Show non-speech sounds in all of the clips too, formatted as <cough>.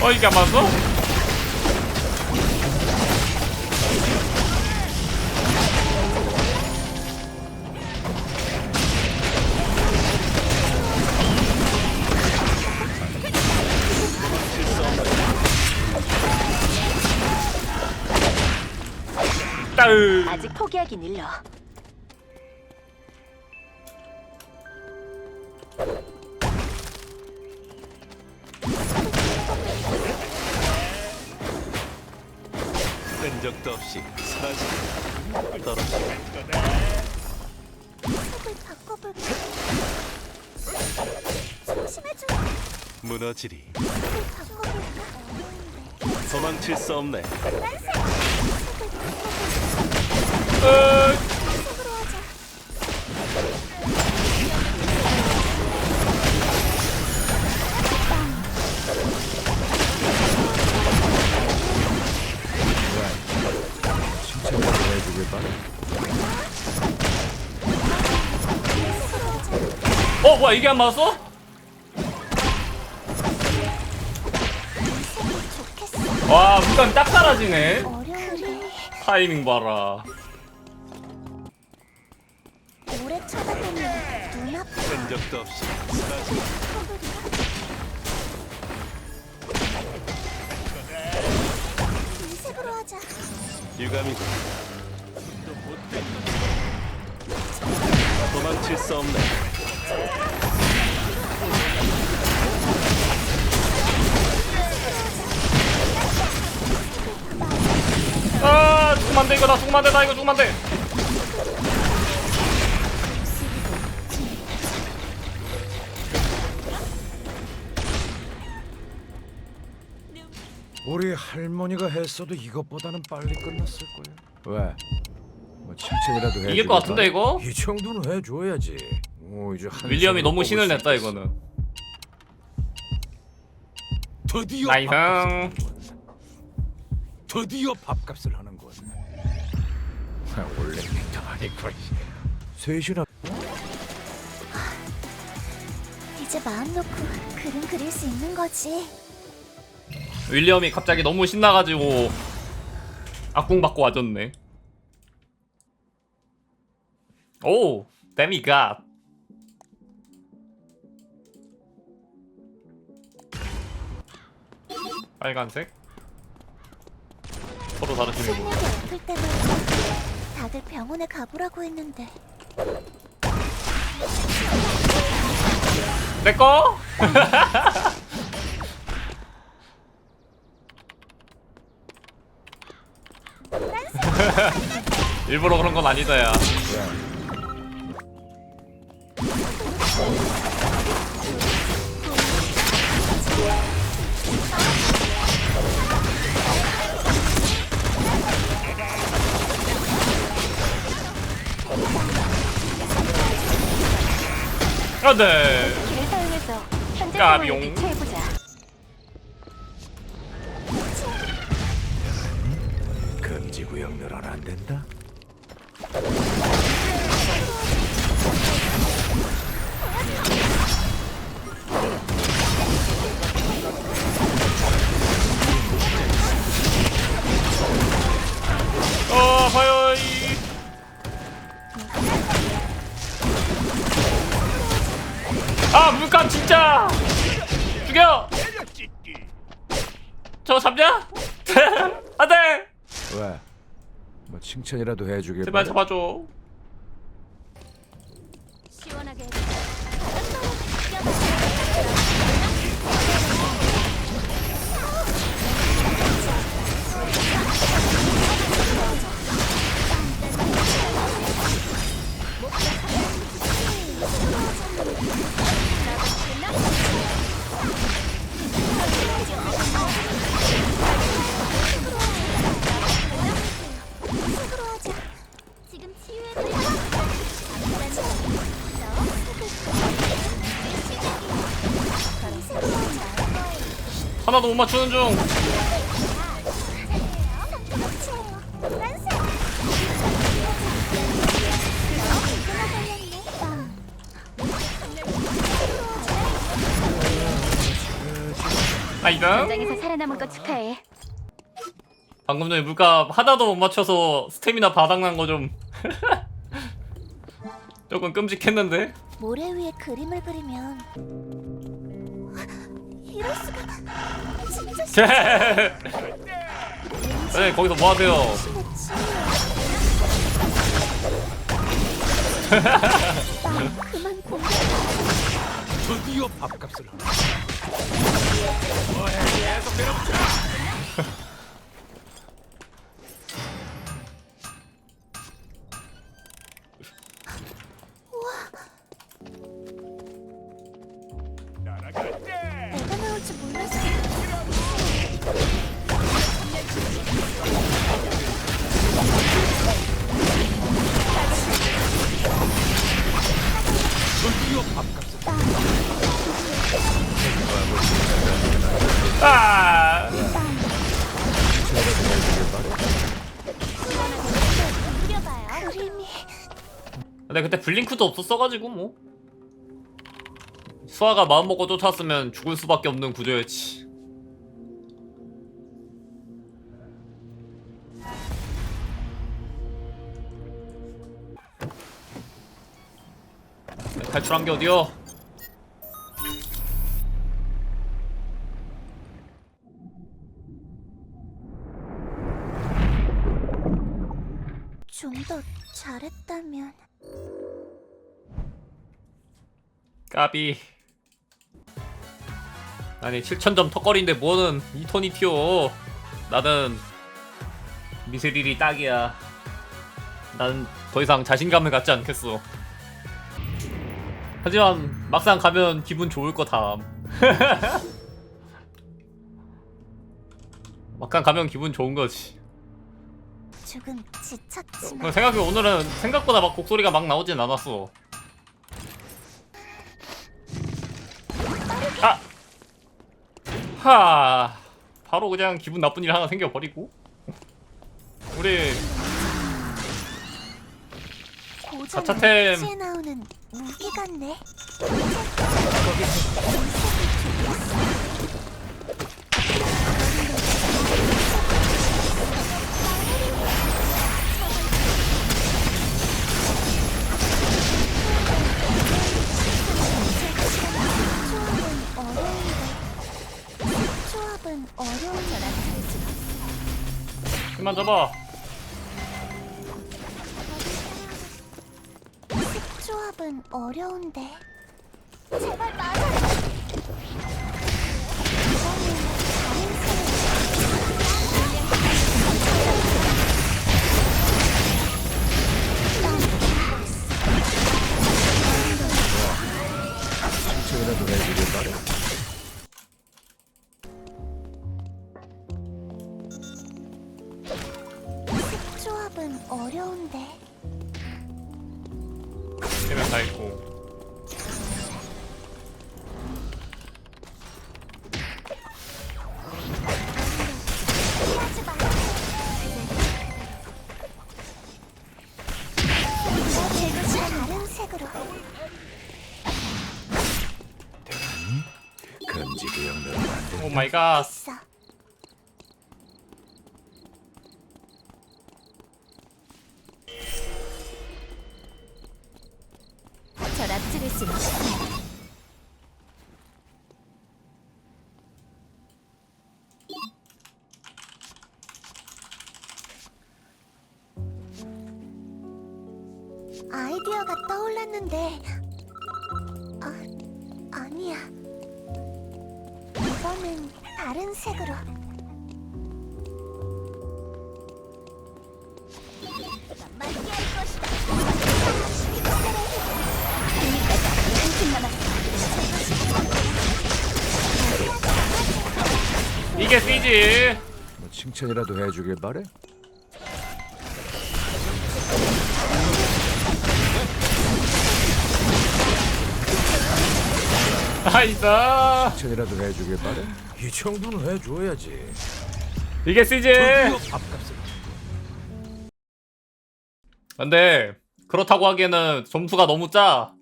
어 이게 안? 따으 아직 포기하긴 일러. 흔적도 없이 사라지고 떨어지고 바꿔볼까? 조심해줘. 무너지리 바꿔볼까? 도망칠 수 없네 바꿔볼까? 으, 뭐야 이게 안 맞았어? 와 물감 딱 사라지네. 타이밍 봐라 오래 쳐다보면 눈 아파. 흔적도 없이 사라지고 이 색으로 하자. 유감이고 도망칠 수 없네 아 죽으면 안돼 이거 나 죽으면 안돼 나 이거 죽으면 안돼 우리 할머니가 했어도 이것보다는 빨리 끝났을 거야. 왜? 뭐 칭찬이라도 해. 이길 것 같은데 이거? 이 정도는 해줘야지. 오 이제 한 윌리엄이 너무 신을 수 냈다. 이거는 드디어 나이스 드디어 밥값을 하는군. 아, 원래 맹탕 아니고 셋이나 이제 마음 놓고 그림 그릴 수 있는 거지. 윌리엄이 갑자기 너무 신나가지고 악궁 받고 와줬네 오 데미갓 빨간색? 서로 다른 실력이 아플 때마다 다들 병원에 가보라고 했는데. 내꺼? <laughs> 일부러 그런 건 아니다 야 사용해서 현재 까비용. 아, 물감 진짜! 죽여! 저거 잡냐? <laughs> 안 돼! 왜? 뭐 칭찬이라도 해주길. 제발 바래? 잡아줘. 하나도 못 맞추는 중. 아이다. 장에서 살아남은 거 축하해. 방금 전에 물값 하나도 못 맞춰서 스태미나 바닥난 거 좀. <laughs> 조금 끔찍했는데. 모래 위에 그림을 그리면 이럴 수가 진짜 네, 거기서 뭐 하세요? 심했지. 나 그만 공격. 드디어 밥값을 하나. 내가 아! 근데 그때 블링크도 없었어가지고 뭐 수아가 마음 먹고 쫓았으면 죽을 수밖에 없는 구조였지. 탈출한 게 어디요? 좀 더 잘했다면. 까비. 아니 7천점 턱걸이인데 뭐는 튀어. 나는 미스릴이 딱이야. 난 더 이상 자신감을 갖지 않겠어. 하지만 막상 가면 기분 좋을 거 다음. <laughs> 막상 가면 기분 좋은 거지. 조금 지쳤지만 그럼 생각해 오늘은 생각보다 막 곡소리가 막 나오진 않았어. 아, 하, 바로 그냥 기분 나쁜 일 하나 생겨버리고. 우리 가차템. 에 나오는 무기 같네. 조합은 어려운 거라 그만 잡아. 조합은 어려운데 제발 맞아. 조합은 어려운데 다른 색으로 금지 구역 넣으면 안 돼. 오 마이 갓. 있어. 이거는 다른 색으로 맞게 할 것이다 한팀 남았어 이게 쓰이지. 뭐 칭찬이라도 해주길 바래. 나이다. 칭찬이라도 해주길 바래. 이 정도는 해줘야지. 이게 밥값을. 근데 그렇다고 하기에는 점수가 너무 짜.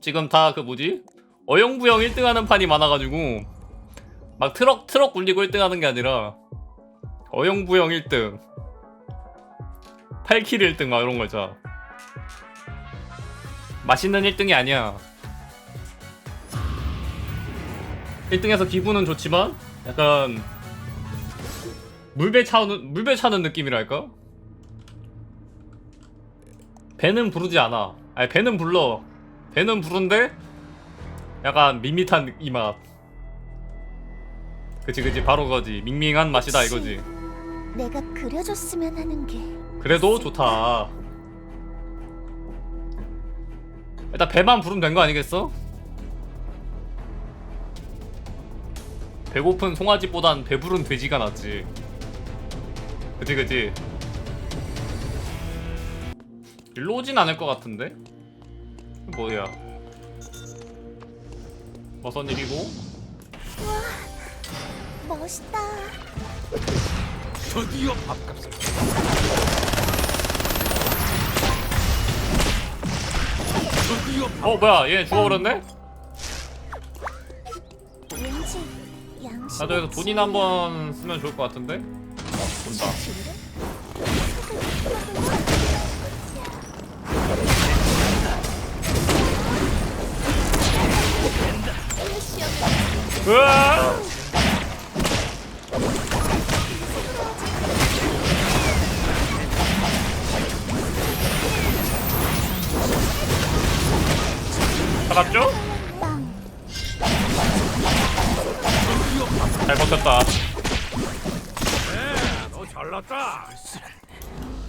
지금 다 그 뭐지? 어영부영 1등하는 판이 많아가지고 막 트럭 트럭 굴리고 1등 하는 게 아니라 어영부영 1등 8킬 1등 막 이런 거 있잖아 맛있는 1등이 아니야 1등에서 기분은 좋지만 약간 물배 차는 물배 차는 느낌이랄까? 배는 부르지 않아. 아니 배는 불러. 배는 부른데 약간 밋밋한 이 맛. 그치 그치 바로 그거지. 밍밍한 맛이다 이거지. 내가 그려줬으면 하는 게 그래도 좋다. 일단 배만 부르면 된 거 아니겠어? 배고픈 송아지보단 배부른 돼지가 낫지. 그치 그치. 일로 오진 않을 것 같은데? 뭐야? 어선 일이고? 멋있다. 드디어 밥값을. 드디어 어 뭐야 얘 죽어버렸네? 나도 여기서 돈이나 한번 쓰면 좋을 것 같은데? 본다. 으아! 잡았죠? 잘 버텼다. 너 잘났다.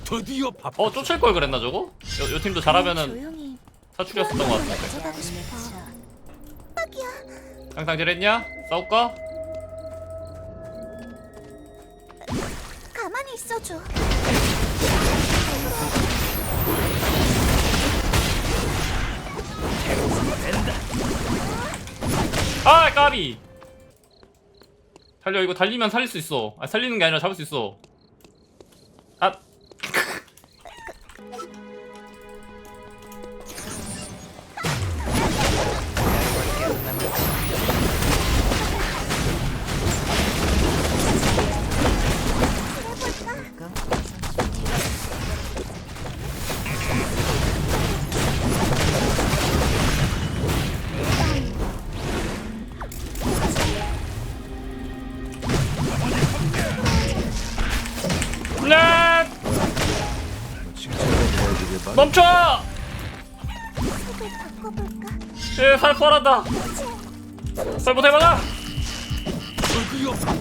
드디어 밥. 어 쫓을 걸 그랬나 저거? 요, 요 팀도 잘하면은 조용히 사출이었었던 것 같은데. 가져가고 싶어. 빡이야. 상상질했냐? 싸울까? 가만히 있어줘. 아 까비. 살려 이거 달리면 살릴 수 있어. 아 살리는 게 아니라 잡을 수 있어. 예, 살 뻔한다. 살못 해봐라. 드디어 밥.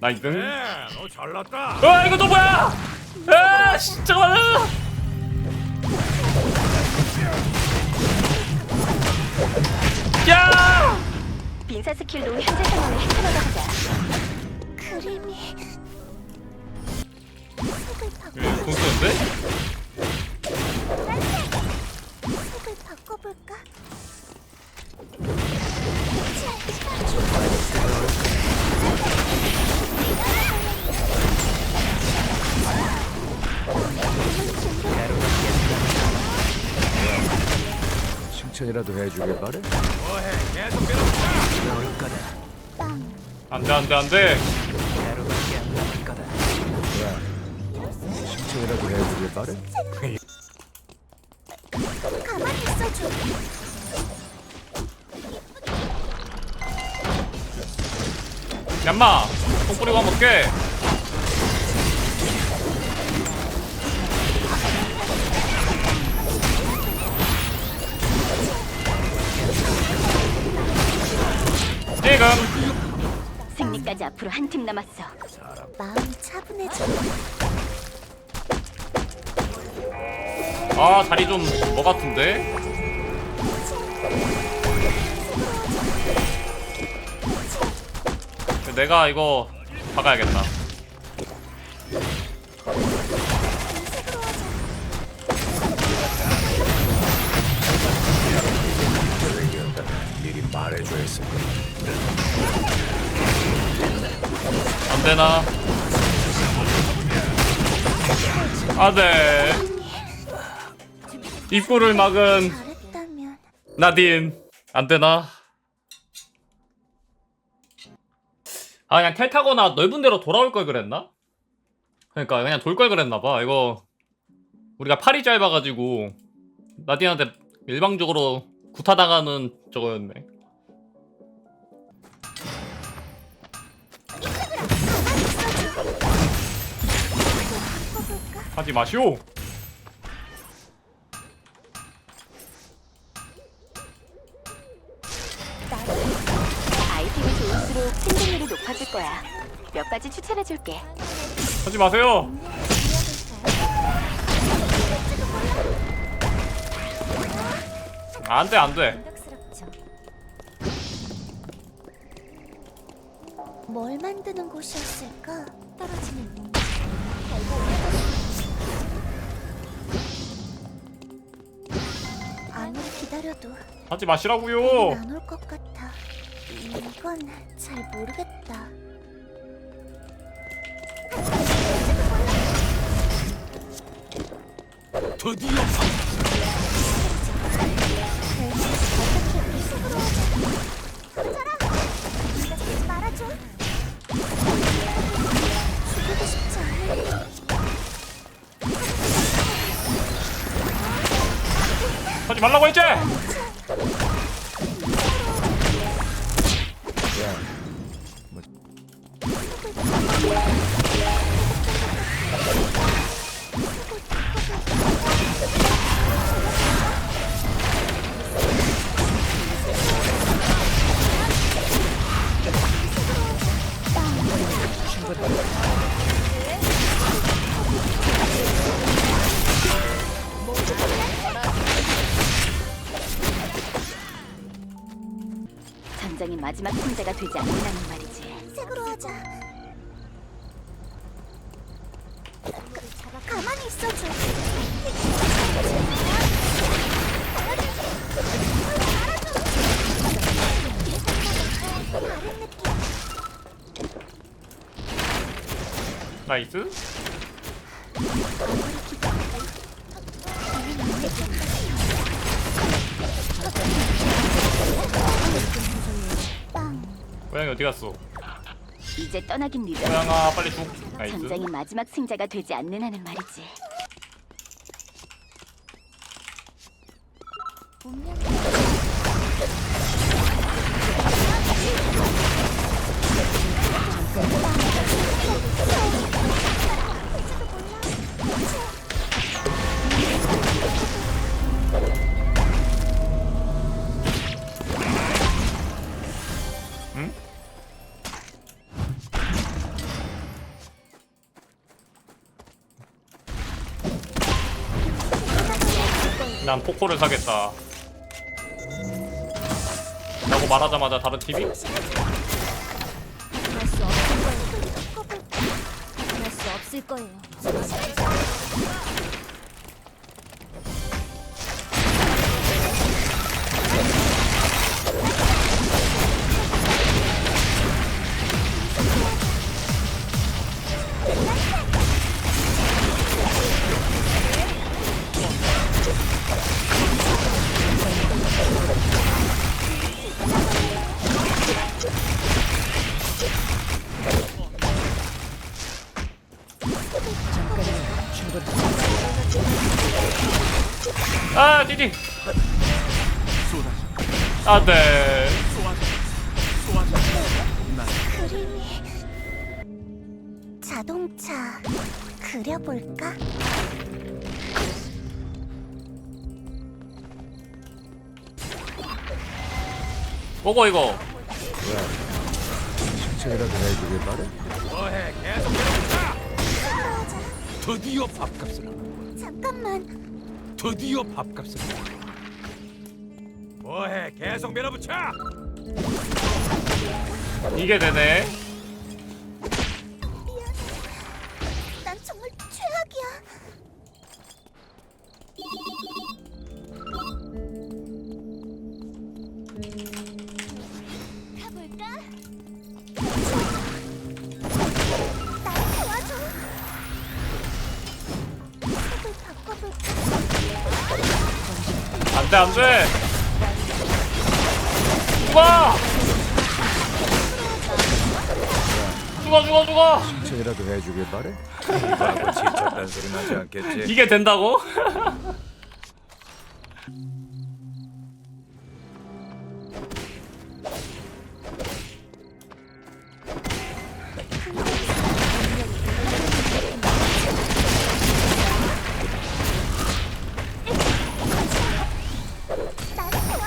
나이스. 너 잘났다. 와 이거 또 뭐야? 아 씨, 잠깐만. 야! 빈사 스킬로 현재 상황을 해결하다 보자. 그림이 색을 바꿔 공 쓰는데? 색을 바꿔볼까? 칭찬이라도 해주길 바래. 빵. 안돼 안돼 안돼. 칭찬이라도 해주길 바래. 가만히 있어줘. 얌마. 똥 뿌리고 한번 깨. 지금 승리까지 앞으로 한 팀 남았어. 마음이 차분해져. 아 자리 좀 뭐 같은데? 내가 이거 박아야겠다. 미리 말해줘야 했을 거야. 안 되나? 아, 네. 입구를 막은 나딘. 안 되나? 아 그냥 텔 타거나 넓은 데로 돌아올 걸 그랬나? 그러니까 그냥 돌 걸 그랬나 봐. 이거 우리가 팔이 짧아가지고 나디한테 일방적으로 구타당하는 저거였네. 하지 마시오. 거야. 몇 가지 추천해 줄게. 하지 마세요. 안 돼, 안 돼. 뭘 만드는 곳이었을까? 떨어지는. 달고. 아무리 기다려도 하지 마시라고요. 안 올 것 같아. 이건 잘 모르겠다. 드디어. 하지 말라고 했지. 승자가 되지 않는다는 말이지. 색으로 하자. 가, 가만히 있어줘. 나이스. 빵. 고양이 어디 갔어? 이제 떠나긴 늦어. 고양아 빨리 죽. 나이스. 전장의 마지막 승자가 되지 않는 한은 말이지. 난 포코를 사겠다. 라고 말하자마자 다른 없을 거예요. 안돼. 그림이 자동차 그려볼까? 먹어 이거. 칭찬이라도 해주길 바래. 뭐해 계속. 드디어 밥값을 잠깐만. 드디어 밥값을 뭐해 계속 밀어붙여 이게 되네. 난 정말 최악이야. 가볼까? 날 도와줘. 색을 바꿔볼까? 안돼 안돼. 와. 죽어 죽어 죽어 칭찬이라도 해주길 바래. 이거하고 지쳤다는 소리 나지 않겠지? 이게 된다고? <laughs>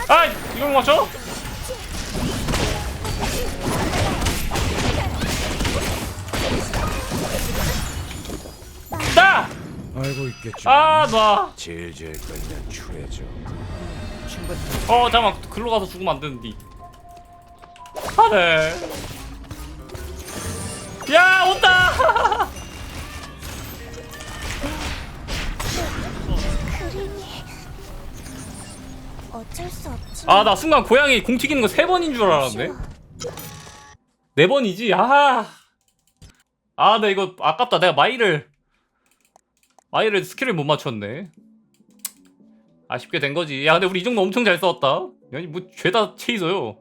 아 이걸 못 맞춰? 알고 있겠지. 아 놔! 질질 끌면 추해져. 어 잠깐만 글로 가서 죽으면 안 되는데 하네 야 온다 그림이 어쩔 수 없지. 아 나 순간 고양이 공 튀기는 거 세 번인 줄 알았네 네 번이지 아 아 나 이거 아깝다 내가 마이를 마이를 스킬을 못 맞췄네. 아쉽게 된 거지. 야 근데 우리 이 정도 엄청 잘 싸웠다. 아니 뭐 죄다 체이서요